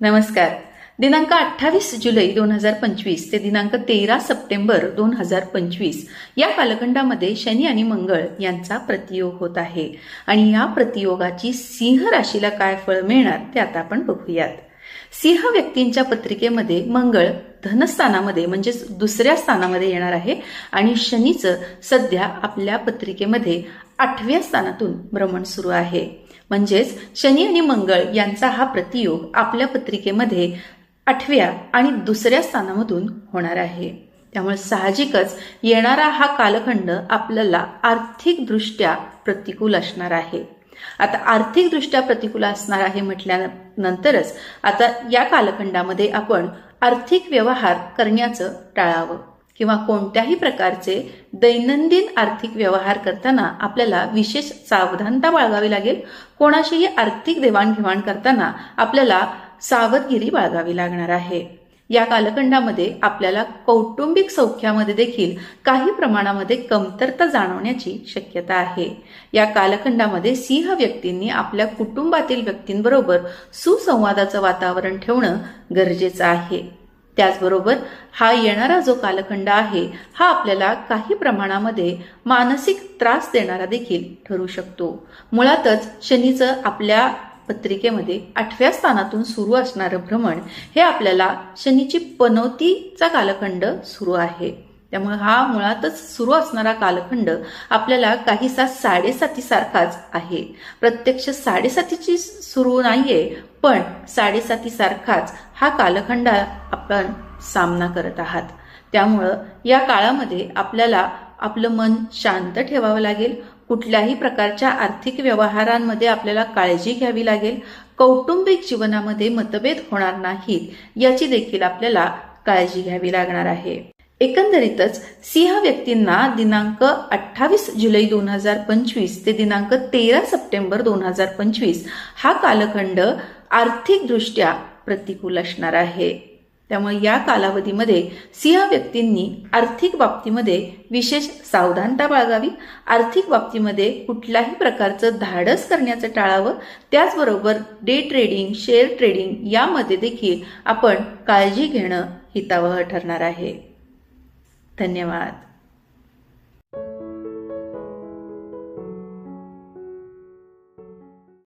नमस्कार. दिनांक अठ्ठावीस जुलै दोन हजार पंचवीस ते दिनांक तेरा सप्टेंबर दोन हजार पंचवीस या कालखंडामध्ये शनी आणि मंगळ यांचा प्रतियोग होत आहे. आणि या प्रतियोगाची सिंह राशीला काय फळ मिळणार ते आता आपण बघूयात. सिंह व्यक्तींच्या पत्रिकेमध्ये मंगळ धनस्थानामध्ये म्हणजेच दुसऱ्या स्थानामध्ये येणार आहे आणि शनीचं सध्या आपल्या पत्रिकेमध्ये आठव्या स्थानातून भ्रमण सुरू आहे. म्हणजेच शनी आणि मंगळ यांचा हा प्रतियोग आपल्या पत्रिकेमध्ये आठव्या आणि दुसऱ्या स्थानामधून होणार आहे. त्यामुळे साहजिकच येणारा हा कालखंड आपल्याला आर्थिकदृष्ट्या प्रतिकूल असणार आहे. आता आर्थिकदृष्ट्या प्रतिकूल असणार आहे म्हटल्यानंतरच आता या कालखंडामध्ये आपण आर्थिक व्यवहार करण्याचं टाळावं. किंवा कोणत्याही प्रकारचे दैनंदिन आर्थिक व्यवहार करताना आपल्याला विशेष सावधानता बाळगावी लागेल. कोणाशीही आर्थिक देवाणघेवाण करताना आपल्याला सावधगिरी बाळगावी लागणार आहे. या कालखंडामध्ये आपल्याला कौटुंबिक सौख्यामध्ये देखील काही प्रमाणामध्ये कमतरता जाणवण्याची शक्यता आहे. या कालखंडामध्ये सिंह व्यक्तींनी आपल्या कुटुंबातील व्यक्तींबरोबर सुसंवादाचं वातावरण ठेवणं गरजेचं आहे. त्याचबरोबर हा येणारा जो कालखंड आहे हा आपल्याला काही प्रमाणामध्ये मानसिक त्रास देणारा देखील ठरू शकतो. मुळातच शनीचं आपल्या पत्रिकेमध्ये आठव्या स्थानातून सुरू असणारं भ्रमण हे आपल्याला शनीची पनवतीचा कालखंड सुरू आहे. त्यामुळे हा मुळातच सुरू असणारा कालखंड आपल्याला काहीसा साडेसाती सारखाच आहे. प्रत्यक्ष साडेसातीची सुरू नाहीये पण साडेसाती सारखाच हा कालखंड आपण सामना करत आहात. त्यामुळं या काळामध्ये आपल्याला आपलं मन शांत ठेवावं लागेल कुठल्याही प्रकारच्या आर्थिक व्यवहारांमध्ये आपल्याला काळजी घ्यावी लागेल. कौटुंबिक जीवनामध्ये मतभेद होणार नाहीत याची देखील आपल्याला काळजी घ्यावी लागणार आहे. एकंदरीतच सिंह व्यक्तींना दिनांक अठ्ठावीस जुलै दोन हजार पंचवीस ते दिनांक तेरा सप्टेंबर दोन हजार पंचवीस हा कालखंड आर्थिकदृष्ट्या प्रतिकूल असणार आहे. त्यामुळे या कालावधीमध्ये सिंह व्यक्तींनी आर्थिक बाबतीमध्ये विशेष सावधानता बाळगावी. आर्थिक बाबतीमध्ये कुठल्याही प्रकारचं धाडस करण्याचं टाळावं. त्याचबरोबर डे ट्रेडिंग शेअर ट्रेडिंग यामध्ये देखील आपण काळजी घेणं हितावह ठरणार आहे. धन्यवाद.